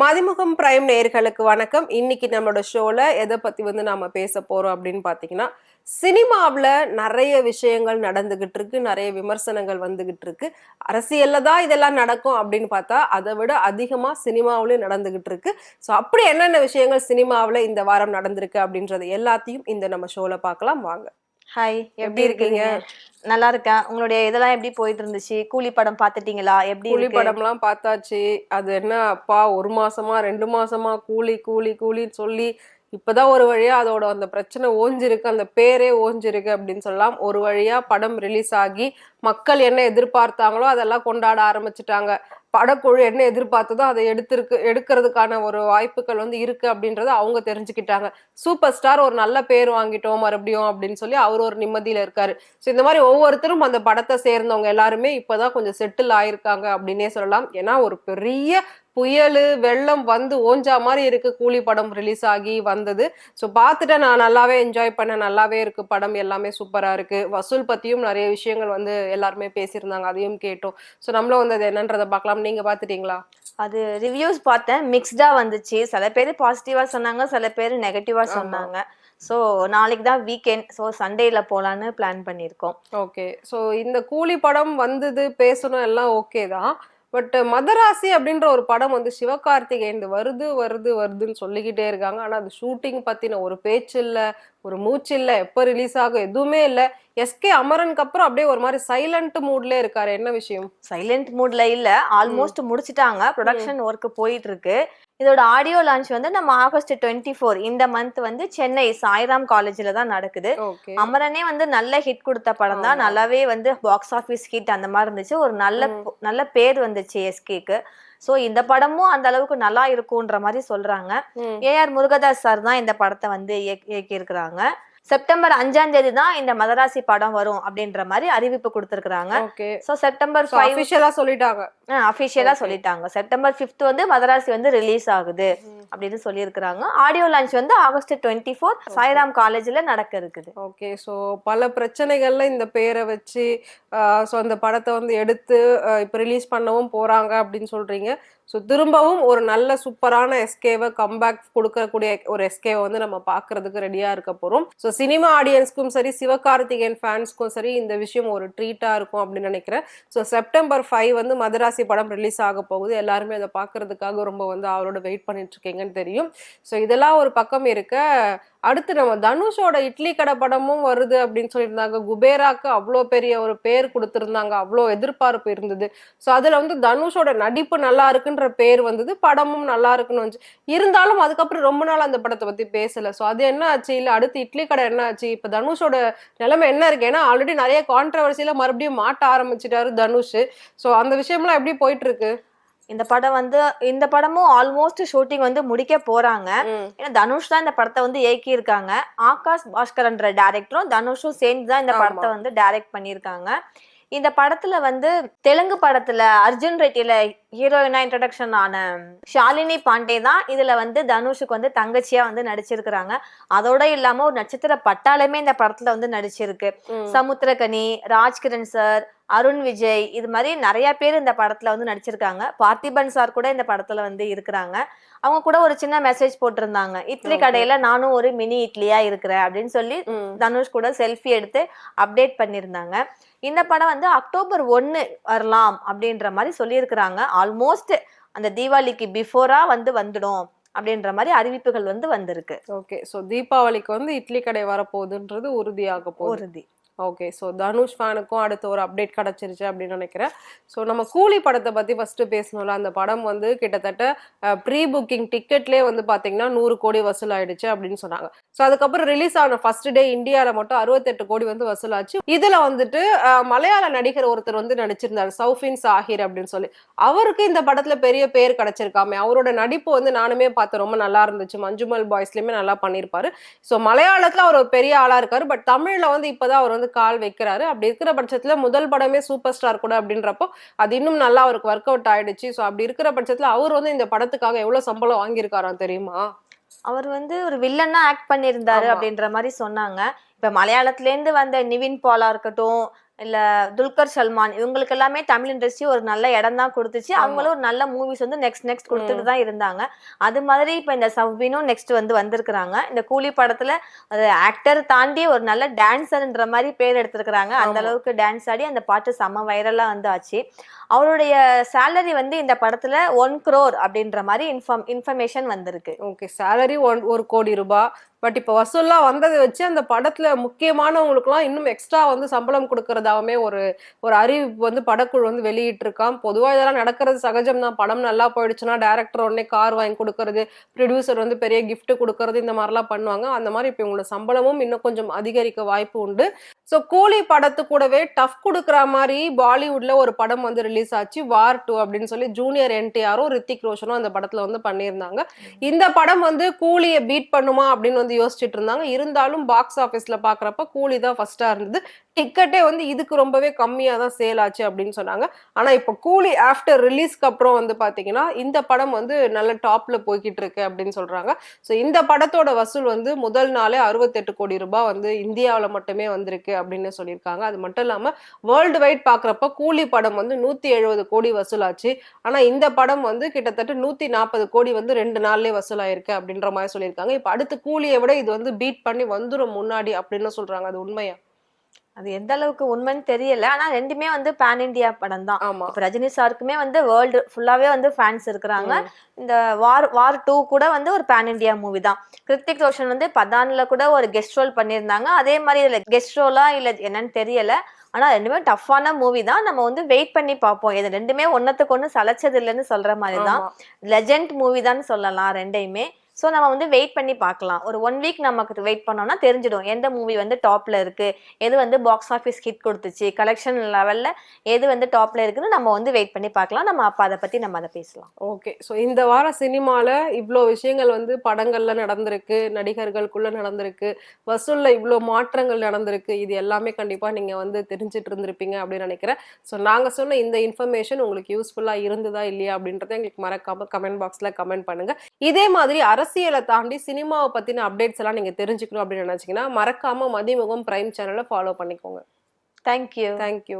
Mathimugam prime நேயர்களுக்கு வணக்கம். இன்னைக்கு நம்மளோட ஷோல எதை பத்தி வந்து நாம பேச போறோம் அப்படின்னு பாத்தீங்கன்னா சினிமாவில் நிறைய விஷயங்கள் நடந்துகிட்டு இருக்கு. நிறைய விமர்சனங்கள் வந்துகிட்டு இருக்கு. அரசியல்ல தான் இதெல்லாம் நடக்கும் அப்படின்னு பார்த்தா அதை விட அதிகமா சினிமாவிலையும் நடந்துகிட்டு இருக்கு. ஸோ அப்படி என்னென்ன விஷயங்கள் சினிமாவில் இந்த வாரம் நடந்திருக்கு அப்படின்றது எல்லாத்தையும் இந்த நம்ம ஷோல பார்க்கலாம். வாங்க. ஹாய் எப்படி இருக்கீங்க? நல்லா இருக்கேன் உங்களுடைய இதெல்லாம் எப்படி போயிட்டு இருந்துச்சு கூலி படம் பாத்துட்டீங்களா? எப்படி கூலி இருக்கு? படம்லாம் பார்த்தாச்சு அது என்ன அப்பா ஒரு மாசமா ரெண்டு மாசமா கூலி கூலி கூலின்னு சொல்லி இப்போதான் ஒரு வழியாக அதோட அந்த பிரச்சனை ஓஞ்சிருக்கு அந்த பேரே ஓஞ்சிருக்கு அப்படின்னு சொல்லலாம். ஒரு வழியாக படம் ரிலீஸ் ஆகி மக்கள் என்ன எதிர்பார்த்தாங்களோ அதெல்லாம் கொண்டாட ஆரம்பிச்சிட்டாங்க. படக்குழு என்ன எதிர்பார்த்ததோ அதை எடுத்திருக்கு எடுக்கிறதுக்கான ஒரு வாய்ப்புகள் வந்து இருக்கு அப்படின்றத அவங்க தெரிஞ்சுக்கிட்டாங்க. சூப்பர் ஸ்டார் ஒரு நல்ல பேர் வாங்கிட்டோம் மறுபடியும் அப்படின்னு சொல்லி அவர் ஒரு நிம்மதியில இருக்காரு. ஸோ இந்த மாதிரி ஒவ்வொருத்தரும் அந்த படத்தை சேர்ந்தவங்க எல்லாருமே இப்போதான் கொஞ்சம் செட்டில் ஆயிருக்காங்க அப்படின்னே சொல்லலாம். ஏன்னா ஒரு பெரிய புயல் வெள்ளம் வந்து ஓஞ்சா மாதிரி இருக்கு. கூலி படம் ரிலீஸ் ஆகி வந்தது. ஸோ பார்த்துட்டு நான் நல்லாவே என்ஜாய் பண்ணேன். நல்லாவே இருக்கு படம். எல்லாமே சூப்பரா இருக்கு. வசூல் பத்தியும் நிறைய விஷயங்கள் வந்து எல்லாருமே பேசியிருந்தாங்க. அதையும் கேட்டோம். ஸோ நம்மளும் வந்து அது என்னன்றதை பார்க்கலாம். நீங்க பார்த்துட்டீங்களா? அது ரிவ்யூஸ் பார்த்தேன். மிக்ஸ்டா வந்துச்சு. சில பேர் பாசிட்டிவா சொன்னாங்க. சில பேர் நெகட்டிவா சொன்னாங்க. ஸோ நாளைக்கு தான் வீக்கெண்ட் ஸோ சண்டேல போலான்னு பிளான் பண்ணியிருக்கோம். ஓகே ஸோ இந்த கூலி படம் வந்தது பேசணும் எல்லாம் ஓகே தான். பட் மதராசி அப்படின்ற ஒரு படம் வந்து சிவகார்த்திகேயன் வருது வருது வருதுன்னு சொல்லிக்கிட்டே இருக்காங்க. ஆனா அது ஷூட்டிங் பத்தின ஒரு பேச்சு இல்ல ஒரு மூச்சு இல்ல எப்ப ரிலீஸ் ஆகும் எதுவுமே இல்ல. எஸ்கே அமரனுக்கு அப்புறம் அப்படியே ஒரு மாதிரி சைலண்ட் மூட்ல இருக்காரு. என்ன விஷயம்? சைலண்ட் மூட்ல இல்ல. ஆல்மோஸ்ட் முடிச்சிட்டாங்க. ப்ரொடக்ஷன் ஒர்க் போயிட்டு இருக்கு. இதோட ஆடியோ லான்ச் வந்து நம்ம ஆகஸ்ட் டுவெண்ட்டி ஃபோர் இந்த மந்த் வந்து சென்னை சாய்ராம் காலேஜ்ல தான் நடக்குது. அமரனே வந்து நல்ல ஹிட் கொடுத்த படம் தான். நல்லாவே வந்து பாக்ஸ் ஆஃபீஸ் ஹிட் அந்த மாதிரி இருந்துச்சு. ஒரு நல்ல நல்ல பேர் வந்துச்சு எஸ்கேக்கு ஸோ இந்த படமும் அந்த அளவுக்கு நல்லா இருக்குன்ற மாதிரி சொல்றாங்க. ஏஆர் முருகதாஸ் சார் தான் இந்த படத்தை வந்து இயக்கி இருக்கிறாங்க செப்டம்பர் அஞ்சாம் தேதி தான் இந்த மதராசி படம் வரும் அப்படின்ற மாதிரி அறிவிப்பு கொடுத்துருக்காங்க ஓகே. ஸோ செப்டம்பர் அபிஷியலா சொல்லிட்டாங்க. அஃபிஷியலா Okay. சொல்லிட்டாங்க. செப்டம்பர் ஃபிஃப்த் வந்து மதராசி வந்து ரிலீஸ் ஆகுது அப்படின்னு சொல்லியிருக்கிறாங்க. ஆடியோ லான்ச் வந்து ஆகஸ்ட் டுவெண்ட்டி ஃபோர் சாய்ராம் காலேஜ்ல நடக்க இருக்குது. ஓகே ஸோ பல பிரச்சனைகள்ல இந்த பேரை வச்சு ஸோ அந்த படத்தை வந்து எடுத்து இப்ப ரிலீஸ் பண்ணவும் போறாங்க அப்படின்னு சொல்றீங்க. ஸோ திரும்பவும் ஒரு நல்ல சூப்பரான எஸ்கேவை கம்பேக் கொடுக்கக்கூடிய ஒரு எஸ்கேவை வந்து நம்ம பார்க்கறதுக்கு ரெடியாக இருக்க போகிறோம் ஸோ சினிமா ஆடியன்ஸ்க்கும் சரி சிவகார்த்திகேயன் ஃபேன்ஸ்க்கும் சரி இந்த விஷயம் ஒரு ட்ரீட்டாக இருக்கும் அப்படின்னு நினைக்கிறேன். ஸோ செப்டம்பர் ஃபைவ் வந்து மதராசி படம் ரிலீஸ் ஆக போகுது. எல்லாருமே அதை பார்க்கறதுக்காக ரொம்ப வந்து அவரோட வெயிட் பண்ணிட்டு இருக்கீங்கன்னு தெரியும். ஸோ இதெல்லாம் ஒரு பக்கம் இருக்க அடுத்து நம்ம தனுஷோட இட்லி கடை படமும் வருது அப்படின்னு சொல்லியிருந்தாங்க. குபேராக்கு அவ்வளோ பெரிய ஒரு பேர் கொடுத்துருந்தாங்க. அவ்வளோ எதிர்பார்ப்பு இருந்தது. ஸோ அதில் வந்து தனுஷோட நடிப்பு நல்லா இருக்குன்ற பேர் வந்தது. படமும் நல்லா இருக்குன்னு வந்துச்சு. இருந்தாலும் அதுக்கப்புறம் ரொம்ப நாள் அந்த படத்தை பற்றி பேசலை. ஸோ அது என்ன ஆச்சு? இல்லை அடுத்து இட்லி கடை என்ன ஆச்சு? இப்போ தனுஷோட நிலைமை என்ன இருக்கு? ஏன்னா ஆல்ரெடி நிறைய கான்ட்ரவர்சியில் மறுபடியும் மாட்ட ஆரம்பிச்சிட்டாரு தனுஷ். ஸோ அந்த விஷயம்லாம் எப்படி போயிட்டு இருக்கு? இந்த படம் வந்து இந்த படமும் ஆல்மோஸ்ட் ஷூட்டிங் வந்து முடிக்க போறாங்க. ஏன்னா தனுஷ் தான் இந்த படத்தை வந்து இயக்கி இருக்காங்க ஆகாஷ் பாஸ்கர்ன்ற டேரக்டரும் தனுஷும் சேர்ந்து தான் இந்த. படத்தை வந்து டைரக்ட் பண்ணியிருக்காங்க. இந்த படத்துல வந்து தெலுங்கு படத்துல அர்ஜுன் ரெட்டியில ஹீரோயினா இன்ட்ரடக்ஷன் ஆன ஷாலினி பாண்டே தான் இதுல வந்து தனுஷுக்கு வந்து தங்கச்சியா வந்து நடிச்சிருக்கிறாங்க. அதோட இல்லாம ஒரு நட்சத்திர பட்டாளமே இந்த படத்துல வந்து நடிச்சிருக்கு. சமுத்திரகனி ராஜ்கிரண் சார் அருண் விஜய் இது மாதிரி நிறைய பேர் இந்த படத்துல வந்து நடிச்சிருக்காங்க. பார்த்திபன் சார் கூட இந்த படத்துல வந்து இருக்கிறாங்க. அவங்க கூட ஒரு சின்ன மெசேஜ் போட்டிருந்தாங்க. இட்லி. கடையில நானும் ஒரு மினி இட்லியா இருக்கிறேன் அப்படின்னு சொல்லி. தனுஷ் கூட செல்ஃபி எடுத்து அப்டேட் பண்ணியிருந்தாங்க. இந்த படம் வந்து அக்டோபர் ஒன்னு வரலாம் அப்படின்ற மாதிரி சொல்லியிருக்கிறாங்க. ஆல்மோஸ்ட் அந்த தீபாவளிக்கு பிஃபோரா வந்து வந்துடும் அப்படின்ற மாதிரி அறிவிப்புகள் வந்து வந்திருக்கு. ஓகே ஸோ தீபாவளிக்கு வந்து இட்லி கடை வரப்போகுதுன்றது உறுதியாக போகுது. உறுதி. ஓகே ஸோ தனுஷ் ஃபேனுக்கும் அடுத்த ஒரு அப்டேட் கிடச்சிருச்சு அப்படின்னு நினைக்கிறேன். ஸோ நம்ம கூலி படத்தை பற்றி ஃபஸ்ட்டு பேசணும்ல. அந்த படம் வந்து கிட்டத்தட்ட ப்ரீ புக்கிங் டிக்கெட்லேயே வந்து பார்த்தீங்கன்னா நூறு கோடி வசூல் ஆயிடுச்சு அப்படின்னு சொன்னாங்க. ஸோ அதுக்கப்புறம் ரிலீஸ் ஆன ஃபர்ஸ்ட் டே இந்தியாவில் மட்டும் அறுபத்தெட்டு கோடி வந்து வசூலாச்சு இதில் வந்துட்டு மலையாள நடிகர் ஒருத்தர் வந்து நடிச்சிருந்தார் சௌஃபின் சாஹிர் அப்படின்னு சொல்லி. அவருக்கு இந்த படத்தில் பெரிய பேர் கிடச்சிருக்காமே. அவரோட நடிப்பு வந்து நானுமே பார்த்தேன் ரொம்ப நல்லா இருந்துச்சு. மஞ்சுமல் பாய்ஸ்லையுமே நல்லா பண்ணியிருப்பாரு. ஸோ மலையாளத்தில் அவர் ஒரு பெரிய ஆளாக இருக்காரு. பட் தமிழில் வந்து இப்போதான் அவர் வந்து கால் வைக்கிறாரு. அப்படி இருக்கிற பட்சத்துல முதல் படமே சூப்பர் ஸ்டார் கூட அப்படின்றப்போ அது இன்னும் நல்லா அவருக்கு ஒர்க் அவுட் ஆயிடுச்சு. ஸோ அப்படி இருக்கிற பட்சத்துல அவர் வந்து இந்த படத்துக்காக எவ்வளவு சம்பளம் வாங்கியிருக்காராம் தெரியுமா? அவர் வந்து ஒரு வில்லனா ஆக்ட் பண்ணியிருந்தாரு. அப்படின்ற மாதிரி சொன்னாங்க. இப்ப மலையாளத்துல இருந்து வந்த நிவின் பாலா இருக்கட்டும் இல்ல துல்கர் சல்மான் இவங்களுக்கு எல்லாமே தமிழ் இண்டஸ்ட்ரி ஒரு நல்ல இடம் தான் கொடுத்துச்சு. அவங்களும் ஒரு நல்ல மூவிஸ் வந்து நெக்ஸ்ட் நெக்ஸ்ட் கொடுத்துட்டு தான் இருந்தாங்க. அது மாதிரி இப்ப இந்த சவ்வினும் நெக்ஸ்ட் வந்து வந்திருக்கிறாங்க. இந்த கூலி படத்துல ஆக்டர் தாண்டி ஒரு நல்ல டான்சர்ன்ற மாதிரி பேர் எடுத்திருக்கிறாங்க. அந்த. அளவுக்கு டான்ஸ் ஆடி அந்த பாட்டு செம வைரலா வந்து ஆச்சு அவருடைய சேலரி வந்து இந்த படத்துல ஒன் crore அப்படின்ற மாதிரி இன்ஃபார்ம் இன்ஃபர்மேஷன் வந்திருக்கு. ஓகே சேலரி ஒன் ஒரு கோடி ரூபாய் பட் இப்போ வசூல்லாம் வந்ததை வச்சு அந்த படத்துல முக்கியமானவங்களுக்குலாம் இன்னும் எக்ஸ்ட்ரா வந்து சம்பளம் கொடுக்கறதாவுமே ஒரு ஒரு அறிவிப்பு வந்து படக்குழு வந்து வெளியிட்டிருக்கான். பொதுவா இதெல்லாம் நடக்கிறது சகஜம் தான். படம் நல்லா போயிடுச்சுன்னா டேரக்டர் உடனே கார் வாங்கி கொடுக்கறது ப்ரொடியூசர் வந்து பெரிய கிஃப்ட் கொடுக்கறது இந்த மாதிரிலாம் பண்ணுவாங்க. அந்த மாதிரி இப்போ இவங்களோட சம்பளமும் இன்னும் கொஞ்சம் அதிகரிக்க வாய்ப்பு உண்டு. ஸோ கூலி படத்து கூடவே டஃப் கொடுக்குற மாதிரி பாலிவுட்ல ஒரு படம் வந்து ரிலீஸ் ஆச்சு. வார் டூ அப்படின்னு சொல்லி ஜூனியர் என்டிஆரும் ரித்திக் ரோஷனும் அந்த படத்துல வந்து பண்ணியிருந்தாங்க. இந்த படம் வந்து கூலியை பீட் பண்ணுமா அப்படின்னு வந்து யோசிச்சுட்டு இருந்தாங்க. இருந்தாலும் பாக்ஸ் ஆஃபீஸ்ல பாக்குறப்ப கூலி தான் ஃபர்ஸ்டா இருந்தது. டிக்கெட்டே வந்து இதுக்கு ரொம்பவே கம்மியாக தான் சேல் ஆச்சு அப்படின்னு சொன்னாங்க. ஆனா இப்போ கூலி ஆஃப்டர் ரிலீஸ்க்கு அப்புறம் வந்து பாத்தீங்கன்னா இந்த படம் வந்து நல்ல டாப்ல போய்கிட்டு இருக்கு அப்படின்னு சொல்றாங்க. ஸோ இந்த படத்தோட வசூல் வந்து முதல் நாளே அறுபத்தெட்டு கோடி ரூபாய் வந்து இந்தியாவில் மட்டுமே வந்திருக்கு அப்படின்னு சொல்லியிருக்காங்க. அது மட்டும் இல்லாம வேர்ல்டு வைட் பாக்குறப்ப கூலி படம் வந்து நூத்தி எழுபது கோடி வசூலாச்சு. ஆனா இந்த படம் வந்து கிட்டத்தட்ட நூத்தி நாற்பது கோடி வந்து ரெண்டு நாள்லயே வசூலாயிருக்கு அப்படின்ற மாதிரி சொல்லியிருக்காங்க. இப்ப அடுத்து கூலியை விட இது வந்து பீட் பண்ணி வந்துரும் முன்னாடி அப்படின்னு சொல்றாங்க. அது உண்மையா? அது எந்த அளவுக்கு உண்மைன்னு தெரியல. ஆனா ரெண்டுமே வந்து பேன் இந்தியா படம் தான் இப்ப ரஜினி சாருக்குமே வந்து வேர்ல்டு ஃபுல்லாவே வந்து ஃபேன்ஸ் இருக்கிறாங்க. இந்த வார் வார் டூ கூட வந்து ஒரு பேன் இந்தியா மூவி தான். கிருத்திக் ரோஷன் வந்து பதான்ல கூட ஒரு கெஸ்ட் ரோல் பண்ணியிருந்தாங்க. அதே மாதிரி இதுல கெஸ்ட் ரோலா இல்ல என்னன்னு தெரியல. ஆனா ரெண்டுமே டஃப்பான மூவி தான். நம்ம வந்து வெயிட் பண்ணி பார்ப்போம். இது ரெண்டுமே ஒன்னத்துக்கு ஒண்ணு சளைச்சது இல்லைன்னு சொல்ற மாதிரி தான். லெஜெண்ட் மூவி தான் சொல்லலாம் ரெண்டையுமே. ஸோ நம்ம வந்து வெயிட் பண்ணி பார்க்கலாம். ஒரு ஒன் வீக் நமக்கு வெயிட் பண்ணோம்னா தெரிஞ்சிடும். எந்த மூவி வந்து டாப்பில் இருக்குது எது வந்து பாக்ஸ் ஆஃபீஸ் ஹிட் கொடுத்துச்சு? கலெக்ஷன் லெவலில் எது வந்து டாப்பில் இருக்குதுன்னு நம்ம வந்து வெயிட் பண்ணி பார்க்கலாம். நம்ம அப்போ அதை பற்றி நம்ம அதை பேசலாம். ஓகே ஸோ இந்த வார சினிமாவில் இவ்வளோ விஷயங்கள் வந்து படங்களில் நடந்திருக்கு நடிகர்களுக்குள்ளே நடந்திருக்கு வசூலில் இவ்வளோ மாற்றங்கள் நடந்திருக்கு. இது எல்லாமே கண்டிப்பாக நீங்கள் வந்து தெரிஞ்சிட்டு இருந்திருப்பீங்க அப்படின்னு நினைக்கிறேன். ஸோ நாங்கள் சொன்ன இந்த இன்ஃபர்மேஷன் உங்களுக்கு யூஸ்ஃபுல்லாக இருந்ததா இல்லையா அப்படின்றத எங்களுக்கு மறக்காமல் கமெண்ட் பாக்ஸில் கமெண்ட் பண்ணுங்கள் இதே மாதிரி அரசு அரசியலை தாண்டி சினிமாவை பத்தின அப்டேட்ஸ் எல்லாம் நீங்க தெரிஞ்சுக்கணும் அப்படின்னு நினைச்சீங்கன்னா மறக்காம மதிமுகம் பிரைம் சேனலை ஃபாலோ பண்ணிக்கோங்க. Thank you thank you